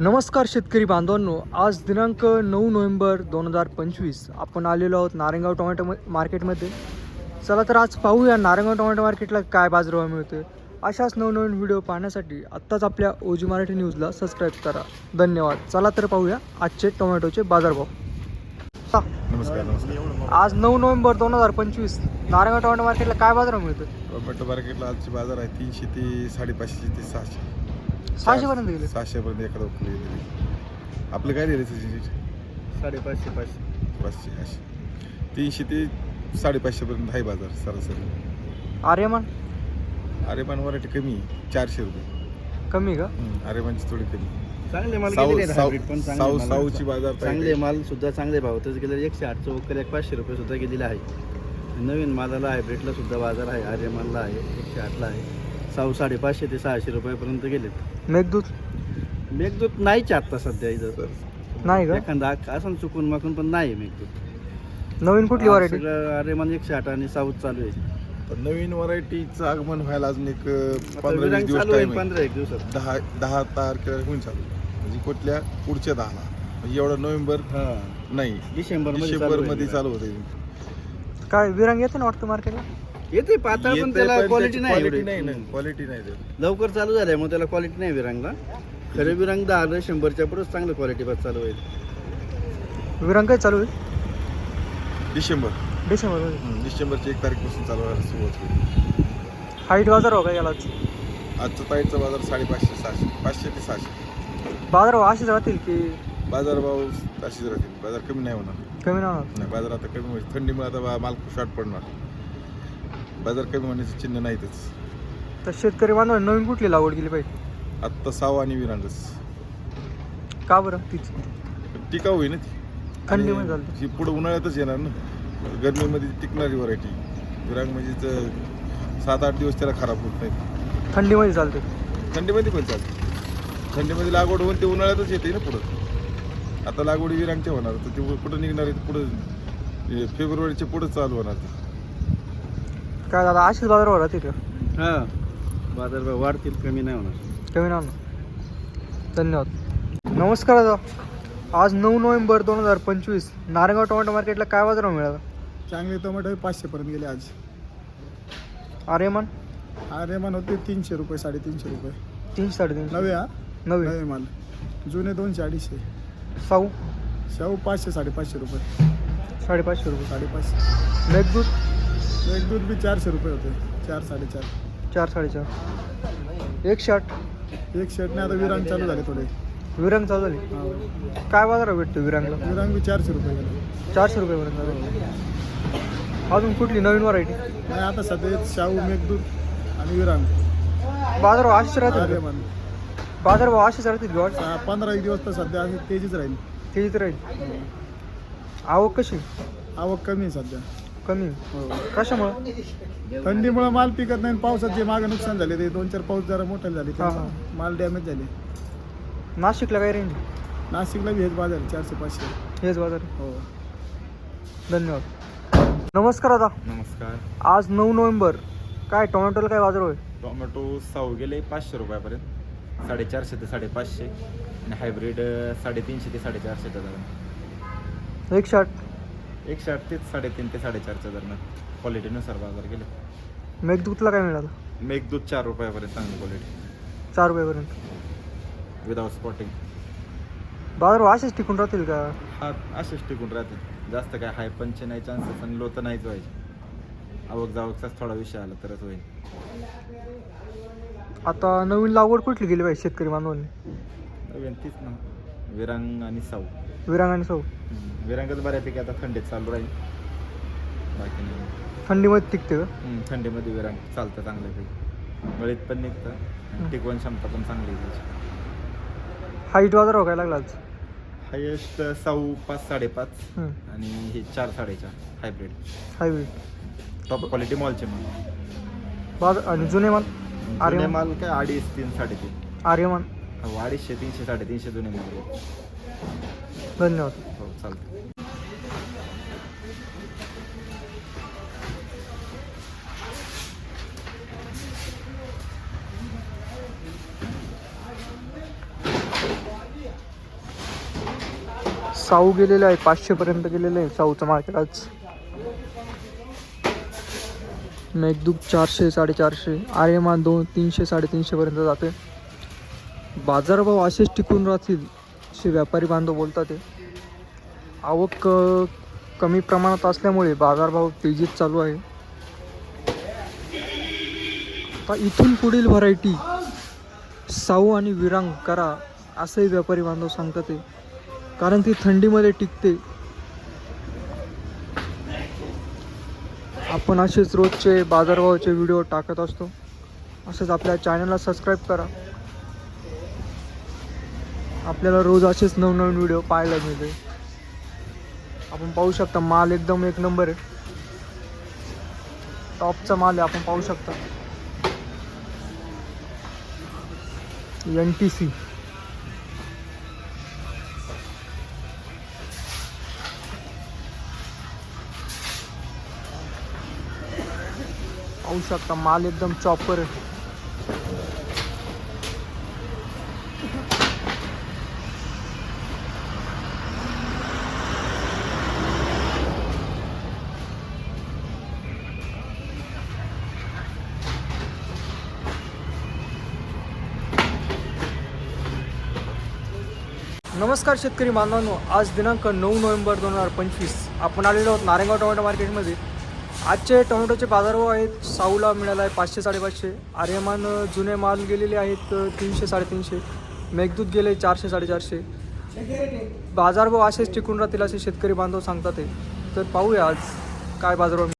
नमस्कार शेतकरी बांधवांनो आज दिनांक नऊ नोव्हेंबर दोन हजार पंचवीस आपण आलेलो आहोत नारायणगाव टोमॅटो मार्केटमध्ये. चला तर आज पाहूया नारायणगाव टोमॅटो मार्केटला काय बाजारभाव मिळतोय. अशाच नवनवीन व्हिडिओ पाहण्यासाठी आत्ताच आपल्या ओजी मराठी न्यूजला सबस्क्राईब करा. धन्यवाद. चला तर पाहूया आजचे टोमॅटोचे बाजारभाव. नमस्कार नमस्कार. आज नऊ नोव्हेंबर दोन हजार पंचवीस नारायणगाव टोमॅटो मार्केटला काय बाजारभाव मिळतोय? टोमॅटो मार्केटला आजचे बाजार आहे तीनशे ते साडेपाचशे ते सहाशे. सहाशेपर्यंत गेले. सहाशेपर्यंत एखादा उकली दिली. आपलं काय दिलं त्याची साडेपाचशे पाचशे. पाचशे असे तीनशे ते साडेपाचशेपर्यंत आहे बाजार सरासरी. आर्यमान? आरेमान वराठी कमी आहे चारशे रुपये. कमी का? हम्म, आरेमानची थोडी कमी. चांगले माल साऊ- माल. साऊची बाजार चांगले माल सुद्धा चांगले भाव. तसं गेले एकशे आठचं वक्कल एक पाचशे रुपये सुद्धा गेलेले आहे. नवीन मालाला हायब्रिडला सुद्धा बाजार आहे आर्यमानला आहे एकशे आठला आहे. साऊ साडेपाचशे ते सहाशे रुपयापर्यंत गेलेत. मेघदूत? मेघदूत नाहीच आता सध्या इथं. नाही का? एखादा असं चुकून माकून पण नाही मेघदूत. नवीन कुठली व्हरायटी सगळं आर्यमान एकशे आठ आणि साऊथ चालू आहे. पण नवीन व्हरायटीचं आगमन व्हायला अजून एक आता पंधरा वीस विरांग दिवस चालू आहे टाइम आहे. पंधरा एक दिवसात. दहा दहा तारखेला होऊन चालू म्हणजे कुठल्या पुढच्या दहाला. म्हणजे एवढा नोव्हेंबर हा. नाही. डिसेंबर डिसेंबरमध्ये चालू होते काय विरांग येते ना वाटतं मार्केटला येते पातळ पण त्याला क्वालिटी नाही क्वालिटी एवढी. नाही. क्वालिटी. लवकर चालू झालंय मग त्याला क्वालिटी नाही विरांगला. खरे विरांग दहा आलं शंभरच्या पुढेच चांगलं क्वालिटी बस चालू होईल. विरांग काय चालू आहे डिसेंबर. हम्म, डिसेंबरची एक तारीखपासून चालू व्हायला सुरुवात होईल. हाईट बाजार हो का याला आजचा ताईटचा बाजार साडेपाचशे सहाशे पाचशे ते सहाशे. बाजार भाव असेच राहतील की? बाजार भाव तशीच राहतील. बाजार कमी नाही होणार. कमी नाही होणार. नाही बाजार आता कमी होईल. थंडीमुळे आता बा- माल शॉर्ट पडणार. बाजार कमी होण्याचे चिन्ह नाहीतच. तर शेतकरी बांधव नवीन कुठली लागवड केली पाहिजे? आत्ता साव आणि विरांगच. का बरं तीच? टिकाऊ होईल ना ती. थंडीमध्ये आणि चालते ही पुढं उन्हाळ्यातच येणार ना. गरमीमध्ये टिकणारी व्हरायटी विरांग म्हणजे ज- सात आठ दिवस त्याला खराब होत नाही थंडीमध्ये चालते थंडीमध्ये पण चालते थंडीमध्ये लागवड होऊन ते उन्हाळ्यातच येते ना पुढं. आता लागवडी विरांगच्या होणार तर ते कुठं निघणार आहे पुढं हे फेब्रुवारीच्या पुढं चालू होणार. ते काय दादा असेच बाजार राहतील का हा बाजारभाव वाढतील कमी नाही होणार. कमी नाही होणार. धन्यवाद. नमस्कार दादा. आज नऊ नोव्हेंबर दोन हजार पंचवीस. नारायणगाव टोमॅटो मार्केटला काय बाजार मिळाला? चांगले टोमॅटो पाचशेपर्यंत गेले आज. आर्यमान? आर्यमान होते तीनशे रुपये साडेतीनशे रुपये. तीनशे साडेतीनशे. नवे हा? नवे. नवे माल. जुने दोनशे अडीचशे. साऊ शाहू पाचशे साडेपाचशे रुपये. साडेपाचशे रुपये. साडेपाचशे. मेघदूत? एक दूध बी चारशे रुपये होते. चार साडेचार. चार साडेचार. एकशे आठ एक शर्टने आता विरांग चालू झाले थोडे. विरांग चालू झाली? हा. काय बाजार भेटतो विरांगला? विरांग बी चारशे रुपये गेले चारशे रुपयेपर्यंत जाते. अजून कुठली नवीन व्हरायटी नाही आता सध्या शाहू मेघदूत आणि विरांग. बाजार असेच राहतील आर्यमान. बाजार भाव असेच राहतील सहा- पंधरा एक दिवस तर सध्या अशी तेजीच राहील. तेजीत राहील. आवक कशी? आवक कमी आहे सध्या. कमी. हो कशामुळं? थंडीमुळे माल पिकत नाही पावसात जे मागे नुकसान झाले. ते दोन चार पाऊस जरा मोठे झाले हा, माल डॅमेज झाले. नाशिकला काय रेंज नाशिकला बी हेच बाजार आहे, चारशे पाचशे. हेच बाजार हो. धन्यवाद. नमस्कार दादा. नमस्कार. आज नऊ नोव्हेंबर. काय टोमॅटोला काय बाजार होय? टोमॅटो साऊ गेले पाचशे रुपयापर्यंत. साडेचारशे ते साडेपाचशे. आणि हायब्रिड साडेतीनशे ते साडेचारशे एकशे आठ. एकशे आठ ते साडेतीन ते साडेचारच्या दरम्यान क्वालिटीनुसार बाजार गेले. मेघदूतला काय मिळालं? मेघदूत चार रुपयापर्यंत चांगली क्वालिटी चार रुपयापर्यंत. विदाउट स्पॉटिंग बाजार असेच टिकून राहतील का? हा असेच टिकून राहते जास्त काय हाय पंचे नाही चान्सेस आणि लो तर नाहीच व्हायचे. आवक जावकचाच थोडा विषय आला तरच होईल. आता नवीन लागवड कुठली गेली पाहिजे शेतकरी बांधवांनी? नवीन तीच ना. विरांग आणि साऊ. विरांग आणि सौ. विरांगच बऱ्यापैकी आता थंडीत चालू राहील. बाकी नाही. थंडीमध्ये टिकते का? हम्म, थंडीमध्ये विरांग चालतं चांगल्यापैकी. गळीत पण निघतं आणि टिकवण क्षमता पण चांगली आहे त्याची. हाईट बाजार भाव काय लागला आज. हायेस्ट साऊ पाच साडेपाच. आणि हे चार साडेचार हायब्रिड. हायब्रिड. टॉप क्वालिटी मॉलचे माल आणि जुने माल जुने आर्यमान? माल काय? अडीच तीन साडेतीन. आर्यमान. हो, अडीचशे तीनशे साडेतीनशे जुने माल आहेत. धन्यवाद. हो चालतं साऊ गेलेलं आहे पाचशेपर्यंत गेलेलं आहे साऊचं मार्केट आज. मेघदूप चारशे साडेचारशे आर्यमान दोन तीनशे साडेतीनशेपर्यंत जाते बाजारभाव असेच टिकून राहतील. असे व्यापारी बांधव बोलतात ते आवक कमी प्रमाणात असल्यामुळे बाजारभाव तेजीत चालू आहे. आता इथून पुढील व्हरायटी साऊ आणि विरांग करा असंही व्यापारी बांधव सांगतात ते कारण ती थंडीमध्ये टिकते. आपण असेच रोजचे बाजारभावाचे व्हिडिओ टाकत असतो. असंच आपल्या चॅनलला सबस्क्राईब करा. आपल्याला रोज असेच नवनवीन व्हिडिओ पाहायला मिळते आपण पाहू शकता माल एकदम एक नंबर आहे. टॉपचा माल आहे आपण पाहू शकता. एन टी सी पाहू शकता माल एकदम चॉपर आहे. नमस्कार शेतकरी बांधवांनो आज दिनांक नऊ नोव्हेंबर दोन हजार पंचवीस. आपण आलेलो आहोत नारायणगाव टोमॅटो मार्केटमध्ये. आजचे टोमॅटोचे बाजारभाव आहेत साऊला मिळाला आहे पाचशे साडेपाचशे. आर्यमान जुने माल गेलेले आहेत तीनशे साडेतीनशे. मेघदूत गेले चारशे साडेचारशे. बाजारभाव असेच टिकून राहतील असे शेतकरी बांधव सांगतात ते तर पाहूया आज काय बाजारभाव